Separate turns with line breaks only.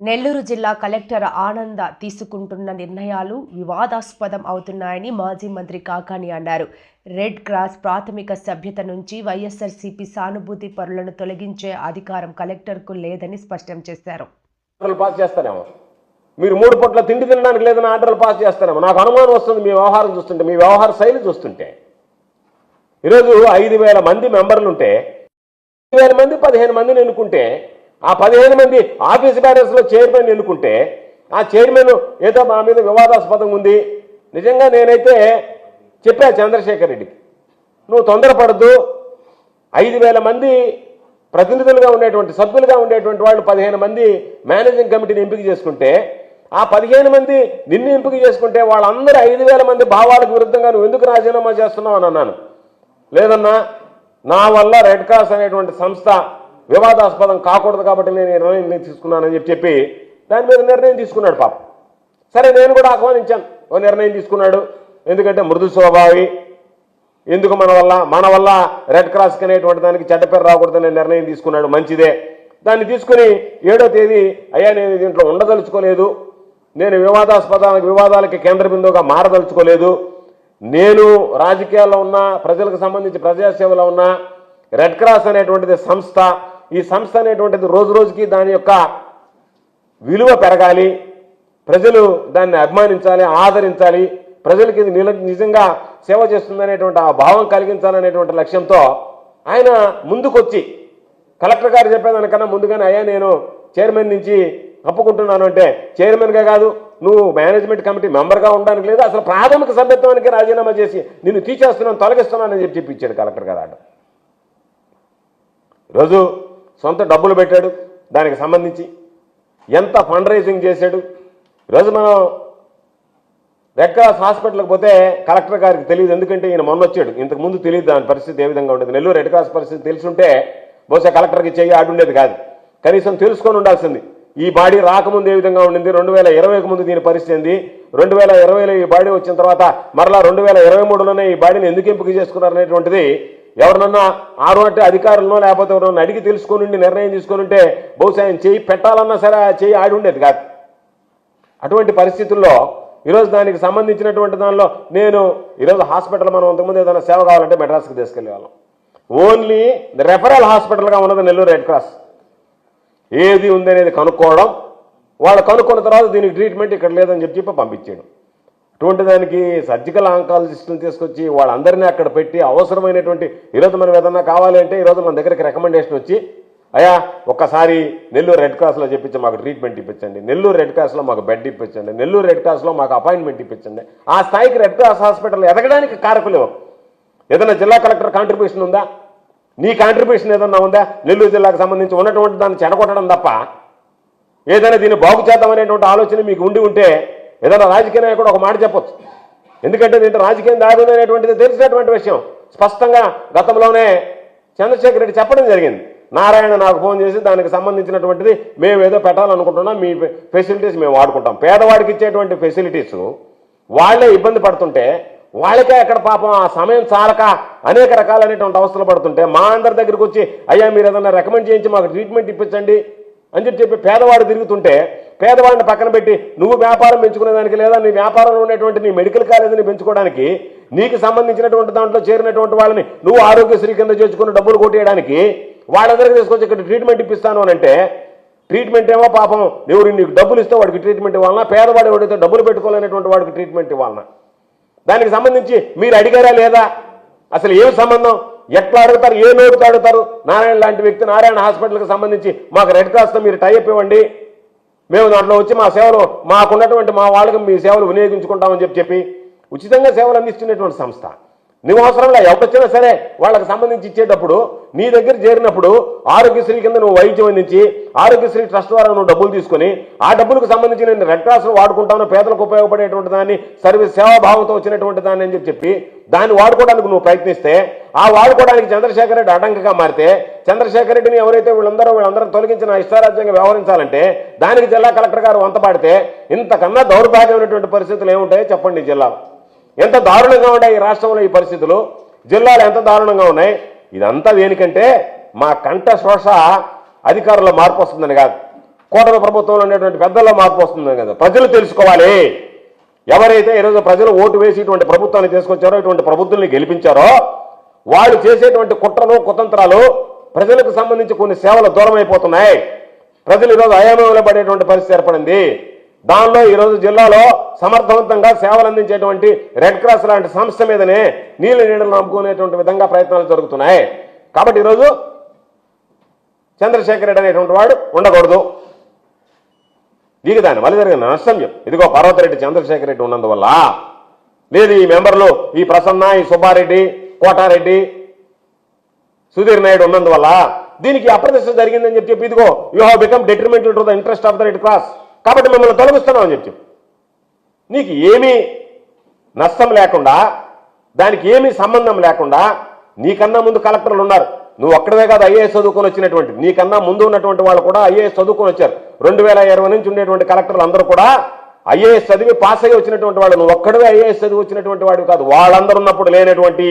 నెల్లూరు జిల్లా కలెక్టర్ ఆనంద తీసుకుంటున్న నిర్ణయాలు వివాదాస్పదం అవుతున్నాయని మాజీ మంత్రి కాకాని అన్నారు. రెడ్ క్రాస్ ప్రాథమిక సభ్యత నుంచి వైఎస్ఆర్సీపీ సానుభూతి పరులను తొలగించే అధికారం కలెక్టర్కు లేదని స్పష్టం చేశారు.
ఆర్డర్లు పాస్ చేస్తారేమో. మీరు మూడు పూట్ల తిండి తినడానికి లేదని ఆర్డర్లు పాస్ చేస్తారేమో. నాకు అనుమానం వస్తుంది మీ వ్యవహారం చూస్తుంటే మీ వ్యవహార శైలి చూస్తుంటే. ఈరోజు ఐదు వేల మంది మెంబర్లు ఉంటే ఐదు వేల మంది పదిహేను మందిని ఎన్నుకుంటే ఆ పదిహేను మంది ఆఫీస్ బ్యారర్స్లో చైర్మన్ ఎన్నుకుంటే ఆ చైర్మన్ ఏదో మా మీద వివాదాస్పదం ఉంది. నిజంగా నేనైతే చెప్పా చంద్రశేఖర్ రెడ్డికి నువ్వు తొందరపడద్దు. ఐదు వేల మంది ప్రతినిధులుగా ఉండేటువంటి సభ్యులుగా ఉండేటువంటి వాళ్ళు పదిహేను మంది మేనేజింగ్ కమిటీని ఎంపిక చేసుకుంటే ఆ పదిహేను మంది నిన్ను ఎంపిక చేసుకుంటే వాళ్ళందరూ ఐదు వేల మంది భావాలకు విరుద్ధంగా నువ్వు ఎందుకు రాజీనామా చేస్తున్నావు? అని అన్నాను. లేదన్నా నా వల్ల రెడ్ క్రాస్ అనేటువంటి సంస్థ వివాదాస్పదం కాకూడదు కాబట్టి నేను నిర్ణయం తీసుకున్నానని చెప్పి చెప్పి దాని మీద నిర్ణయం తీసుకున్నాడు పాప. సరే నేను కూడా ఆహ్వానించాను. ఓ నిర్ణయం తీసుకున్నాడు. ఎందుకంటే మృదు స్వభావి. ఎందుకు మన వల్ల? మన వల్ల రెడ్ క్రాస్కి అనేటువంటి దానికి చెడ్డ పేరు రాకూడదనే నిర్ణయం తీసుకున్నాడు. మంచిదే. దాన్ని తీసుకుని ఏడో తేదీ అయ్యా నేను దీంట్లో ఉండదలుచుకోలేదు. నేను వివాదాస్పదానికి వివాదాలకి కేంద్ర బిందువుగా మారదలుచుకోలేదు. నేను రాజకీయాల్లో ఉన్న ప్రజలకు సంబంధించి ప్రజాసేవలో ఉన్న రెడ్ క్రాస్ అనేటువంటిది సంస్థ ఈ సంస్థ అనేటువంటిది రోజు రోజుకి దాని యొక్క విలువ పెరగాలి. ప్రజలు దాన్ని అభిమానించాలి ఆదరించాలి. ప్రజలకి ఇది నిజంగా సేవ చేస్తుందనేటువంటి ఆ భావం కలిగించాలనేటువంటి లక్ష్యంతో ఆయన ముందుకొచ్చి కలెక్టర్ గారు చెప్పేదానికన్నా ముందుగానే అయ్యా నేను చైర్మన్ నుంచి అప్పుకుంటున్నాను అంటే చైర్మన్గా కాదు నువ్వు మేనేజ్మెంట్ కమిటీ మెంబర్గా ఉండడానికి లేదు. అసలు ప్రాథమిక సభ్యత్వానికి రాజీనామా చేసి నిన్ను తీసేస్తున్నాను తొలగిస్తున్నానని చెప్పి చెప్పి కలెక్టర్ గారు. ఆడ ఈరోజు సొంత డబ్బులు పెట్టాడు దానికి సంబంధించి ఎంత ఫండ్ రైజింగ్ చేశాడు. ఈరోజు మనం రెడ్ హాస్పిటల్కి పోతే కలెక్టర్ గారికి తెలియదు ఎందుకంటే ఈయన మొన్న వచ్చాడు. ఇంతకు ముందు తెలియదు దాని పరిస్థితి ఏ విధంగా ఉండేది. నెల్లూరు రెడ్ క్రాస్ పరిస్థితి తెలుసుంటే బహుశా కలెక్టర్కి చెయ్యి ఆడుండేది కాదు. కనీసం తెలుసుకొని ఉండాల్సింది. ఈ బాడీ రాకముందు ఏ విధంగా ఉండింది? రెండు వేల ఇరవైకి ముందు దీని పరిస్థితి ఏంది? రెండు వేల ఇరవైలో ఈ బాడీ వచ్చిన తర్వాత మరలా రెండు వేల ఇరవై మూడులోనే ఈ బాడీని ఎందుకు ఎంపిక చేసుకున్నారనేటువంటిది ఎవరినన్నా ఆరు అంటే అధికారులను లేకపోతే ఎవరన్నా అడిగి తెలుసుకొని ఉండి నిర్ణయం తీసుకొని ఉంటే బహుశా ఆయన చేయి పెట్టాలన్నా సరే ఆ చేయి ఆడి ఉండేది కాదు. అటువంటి పరిస్థితుల్లో ఈరోజు దానికి సంబంధించినటువంటి దానిలో నేను ఈరోజు హాస్పిటల్ మనం అంతకుముందు ఏదైనా సేవ కావాలంటే మెడ్రాస్కి తీసుకెళ్ళేవాళ్ళం ఓన్లీ రెఫరల్ హాస్పిటల్గా ఉన్నది నెల్లూరు రెడ్ క్రాస్. ఏది ఉంది అనేది కనుక్కోవడం వాళ్ళు కనుక్కున్న తర్వాత దీనికి ట్రీట్మెంట్ ఇక్కడ లేదని చెప్పి చెప్పి పంపించాడు అటువంటి దానికి సర్జికల్ ఆంకాలజిస్టులు తీసుకొచ్చి వాళ్ళందరినీ అక్కడ పెట్టి అవసరమైనటువంటి ఈరోజు మనం ఏదన్నా కావాలి అంటే ఈరోజు మన దగ్గరికి రికమెండేషన్ వచ్చి అయ్యా ఒక్కసారి నెల్లూరు రెడ్ క్రాస్లో చెప్పించి మాకు ట్రీట్మెంట్ ఇప్పించండి. నెల్లూరు రెడ్ క్రాస్లో మాకు బెడ్ ఇప్పించండి. నెల్లూరు రెడ్ క్రాస్లో మాకు అపాయింట్మెంట్ ఇప్పించండి. ఆ స్థాయికి రెడ్ క్రాస్ హాస్పిటల్ ఎదగడానికి కారకులు ఏదైనా జిల్లా కలెక్టర్ కాంట్రిబ్యూషన్ ఉందా? నీ కాంట్రిబ్యూషన్ ఏదన్నా ఉందా? నెల్లూరు జిల్లాకు సంబంధించి ఉన్నటువంటి దాన్ని చెడగొట్టడం తప్ప ఏదైనా దీన్ని బాగు చేద్దామనేటువంటి ఆలోచన మీకు ఉండి ఉంటే ఏదైనా రాజకీయ నాయకుడు ఒక మాట చెప్పొచ్చు. ఎందుకంటే దీంట్లో రాజకీయం దాగుంది అనేటువంటిది తెలిసినటువంటి విషయం. స్పష్టంగా గతంలోనే చంద్రశేఖర్ రెడ్డి చెప్పడం జరిగింది. నారాయణ నాకు ఫోన్ చేసి దానికి సంబంధించినటువంటిది మేము ఏదో పెట్టాలనుకుంటున్నాం మీ ఫెసిలిటీస్ మేము వాడుకుంటాం. పేదవాడికి ఇచ్చేటువంటి ఫెసిలిటీస్ వాళ్ళే ఇబ్బంది పడుతుంటే వాళ్ళకే ఎక్కడ పాపం ఆ సమయం చాలక అనేక రకాలైనటువంటి అవస్థలు పడుతుంటే మా అందరి దగ్గరికి వచ్చి అయ్యా మీరు ఏదన్నా రికమెండ్ చేయించి మాకు ట్రీట్మెంట్ ఇప్పించండి. అని చెప్పి చెప్పి పేదవాడు తిరుగుతుంటే పేదవాడిని పక్కన పెట్టి నువ్వు వ్యాపారం పెంచుకునేదానికి లేదా నీ వ్యాపారంలో ఉన్నటువంటి నీ మెడికల్ కాలేజీని పెంచుకోవడానికి నీకు సంబంధించినటువంటి దాంట్లో చేరినటువంటి వాళ్ళని నువ్వు ఆరోగ్యశ్రీ కింద చేసుకుని డబ్బులు కొట్టేయడానికి వాళ్ళందరికీ తీసుకొచ్చి ఇక్కడ ట్రీట్మెంట్ ఇప్పిస్తాను అని అంటే ట్రీట్మెంట్ ఏమో పాపం ఎవరు నీకు డబ్బులు ఇస్తే వాడికి ట్రీట్మెంట్ ఇవ్వాలన్నా పేదవాడు ఎవడైతే డబ్బులు పెట్టుకోలేనటువంటి వాడికి ట్రీట్మెంట్ ఇవ్వాలన్నా దానికి సంబంధించి మీరు అడిగారా లేదా? అసలు ఏం సంబంధం? ఎట్లా అడుగుతారు? ఏ నోటుతో అడుగుతారు? నారాయణ లాంటి వ్యక్తి నారాయణ హాస్పిటల్కి సంబంధించి మాకు రెడ్ క్రాస్తో మీరు టైప్ ఇవ్వండి. మేము దాంట్లో వచ్చి మా సేవలు మాకున్నటువంటి మా వాళ్ళకి మీ సేవలు వినియోగించుకుంటామని చెప్పి చెప్పి ఉచితంగా సేవలు అందిస్తున్నటువంటి సంస్థ. నువ్వు అవసరంలా ఎవరికొచ్చినా సరే వాళ్ళకి సంబంధించి ఇచ్చేటప్పుడు నీ దగ్గర చేరినప్పుడు ఆరోగ్యశ్రీ కింద నువ్వు వైద్యం అందించి ఆరోగ్యశ్రీ ట్రస్ట్ ద్వారా నువ్వు డబ్బులు తీసుకొని ఆ డబ్బులకు సంబంధించి నేను రెడ్ క్రాస్ను వాడుకుంటాను పేదలకు ఉపయోగపడేటువంటి దాన్ని సర్వీస్ సేవాభావంతో వచ్చినటువంటి దాన్ని అని చెప్పి చెప్పి దాన్ని వాడుకోవడానికి నువ్వు ప్రయత్నిస్తే ఆ వాడుకోవడానికి చంద్రశేఖర రెడ్డి అడ్డంకిగా మారితే చంద్రశేఖర రెడ్డిని ఎవరైతే వీళ్ళందరూ వీళ్ళందరూ తొలగించిన ఇష్టారాజ్యంగా వ్యవహరించాలంటే దానికి జిల్లా కలెక్టర్ గారు వంతపాడితే ఇంతకన్నా దౌర్భాగ్యమైనటువంటి పరిస్థితులు ఏముంటాయో చెప్పండి జిల్లా ఎంత దారుణంగా ఉన్నాయి ఈ రాష్ట్రంలో ఈ పరిస్థితులు? జిల్లాలు ఎంత దారుణంగా ఉన్నాయి? ఇదంతా దేనికంటే మా కంఠ శ్వాస అధికారుల మార్పు వస్తుందని కాదు. కూటమి ప్రభుత్వంలో ఉండేటువంటి పెద్దల్లో మార్పు వస్తుంది కదా. ప్రజలు తెలుసుకోవాలి. ఎవరైతే ఈరోజు ప్రజలు ఓటు వేసి ఇటువంటి ప్రభుత్వాన్ని తీసుకొచ్చారో ఇటువంటి ప్రభుత్వాన్ని గెలిపించారో వాళ్ళు చేసేటువంటి కుట్రలు కుతంత్రాలు ప్రజలకు సంబంధించి కొన్ని సేవలు దూరం అయిపోతున్నాయి ప్రజలు ఈరోజు అయోమయంలో పడేటువంటి పరిస్థితి ఏర్పడింది. దానిలో ఈరోజు జిల్లాలో సమర్థవంతంగా సేవలు అందించేటువంటి రెడ్ క్రాస్ లాంటి సంస్థ మీదనే నీళ్ళ నీడలు నమ్ముకునేటువంటి విధంగా ప్రయత్నాలు జరుగుతున్నాయి. కాబట్టి ఈరోజు చంద్రశేఖర్ రెడ్డి అనేటువంటి వాడు ఉండకూడదు. దీనికి దాని వల్ల జరిగిన నష్టం ఇదిగో పర్వతరెడ్డి చంద్రశేఖర్ రెడ్డి ఉన్నందువల్ల లేదు ఈ మెంబర్లు ఈ ప్రసన్న ఈ సుబ్బారెడ్డి కోటారెడ్డి సుధీర్ నాయుడు ఉన్నందువల్ల దీనికి అప్రదర్శన జరిగిందని చెప్పి చెప్పి ఇదిగో you have become detrimental to the interest of the red cross కాబట్టి మిమ్మల్ని తొలగిస్తున్నాం అని చెప్పి. నీకు ఏమీ నష్టం లేకుండా దానికి ఏమీ సంబంధం లేకుండా నీకన్నా ముందు కలెక్టర్లు ఉన్నారు. నువ్వు ఒక్కడవే కాదు ఐఏఎస్ చదువుకొని వచ్చినటువంటి నీకన్నా ముందు ఉన్నటువంటి వాళ్ళు కూడా ఐఏఎస్ చదువుకొని వచ్చారు. రెండు వేల ఇరవై నుంచి ఉండేటువంటి కలెక్టర్లు అందరూ కూడా ఐఏఎస్ చదివి పాస్ అయ్యి వచ్చినటువంటి వాడు నువ్వు ఒక్కడవే ఐఏఎస్ చదివి వచ్చినటువంటి వాడు కాదు. వాళ్ళందరూ ఉన్నప్పుడు లేనటువంటి